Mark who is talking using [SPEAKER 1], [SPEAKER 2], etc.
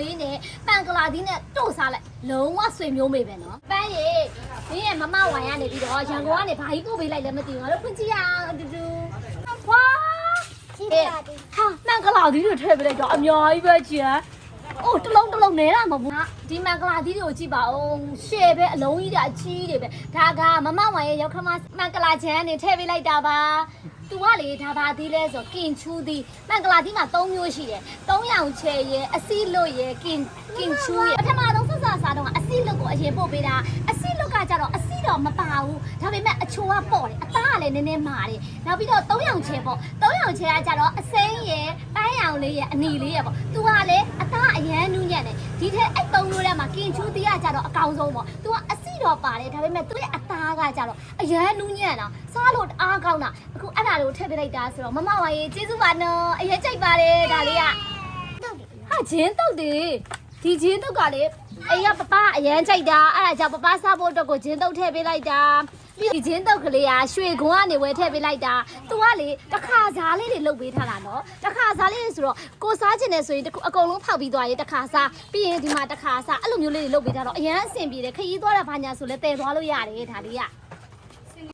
[SPEAKER 1] လေးနဲ့ပန်ကလာသီးနဲ့တို့စားလိုက်လုံးဝဆွေမျိုးမေပဲနော်ပန်းရေဒီရဲ့မမဝိုင်ကနေပြီးတော့ရန်ကုန်ကနေဘာကြီးပို့ပေးလိုက်လဲမသိဘူးငါတို့ဖွင့်ကြည့်ရအောင်အတူတူဝါ
[SPEAKER 2] ကြည့်ပါဒီ
[SPEAKER 1] ဟာပန်ကလာသီးတွေထည့်ပေးလိုက်တော့အများကြီးပဲကျန်အိုးတစ်လုံးတစ်လုံးနဲတာမဟုတ်ဘူးဒီမန်ကလာသီးတွေကိုကြည့်ပါဦးရှယ်ပဲအလုံးကြီးတာအကြီးတွေပဲဒါကမမဝိုင်ရဲ့ရောက်ခမမန်ကလာချမ်းနေထည့်ပေးလိုက်တာပါ သူကလေဒါပါသေးလဲဆိုကင်ချူးသည်မင်္ဂလာသီးမှာ၃မျိုးရှိတယ်၃ရောင်ချဲရဲ့အစီလွတ်ရဲ့ကင်ကင်ချူးရဲ့ပထမဆုံးဆက်စားစားတော့အစီလွတ်ကိုအရင်ပို့ပေးတာအစီလွတ်ကကြတော့အစီတော့မပါဘူးဒါပေမဲ့အချိုကပေါ့တယ်အသားကလည်းနည်းနည်းမာတယ်နောက်ပြီးတော့၃ရောင်ချဲပေါ့၃ရောင်ချဲကကြတော့အစိမ်းရဲ့ပန်းရောင်လေးရဲ့အနီလေးရဲ့ပေါ့သူကလည်းအသားအရန်နူးညံ့တယ်ဒီထက်အဲ့၃မျိုးထဲမှာကင်ချူးသီးကကြတော့အကောင်ဆုံးပေါ့သူကအစီတော့ပါတယ်ဒါပေမဲ့သူ့ရဲ့အသားကကြတော့အရန်နူးညံ့တာစားလို့တအားကောင်းတာ အခုအဲ့ဒါလေးကိုထည့်ပေးလိုက်တာဆိုတော့မမဝါရေကျေးဇူးပါနော်အရင်ကြိုက်ပါတယ်ဒါလေးက
[SPEAKER 2] တော့ဒီ
[SPEAKER 1] ဟာဂျင်းတုတ်တယ်ဒီဂျင်းတုတ်ကလေအိမ်ကပပအရန်ကြိုက်တာအဲ့ဒါကြောင့်ပပစားဖို့အတွက်ကိုဂျင်းတုတ်ထည့်ပေးလိုက်တာပြီးဒီဂျင်းတုတ်ကလေးကရွှေခွန်ကနေဝယ်ထည့်ပေးလိုက်တာသူကလေတစ်ခါစားလေးတွေလုပ်ပေးထားတာနော်တစ်ခါစားလေးတွေဆိုတော့ကိုစားချင်တယ်ဆိုရင်တစ်ခုအကုန်လုံးဖောက်ပြီးသွားရင်တစ်ခါစားပြီးရင်ဒီမှာတစ်ခါစားအဲ့လိုမျိုးလေးတွေလုပ်ပေးထားတော့အရန်အဆင်ပြေတယ်ခရီးသွားတာဘာညာဆိုလဲတည်သွားလို့ရတယ်ဒါလေးက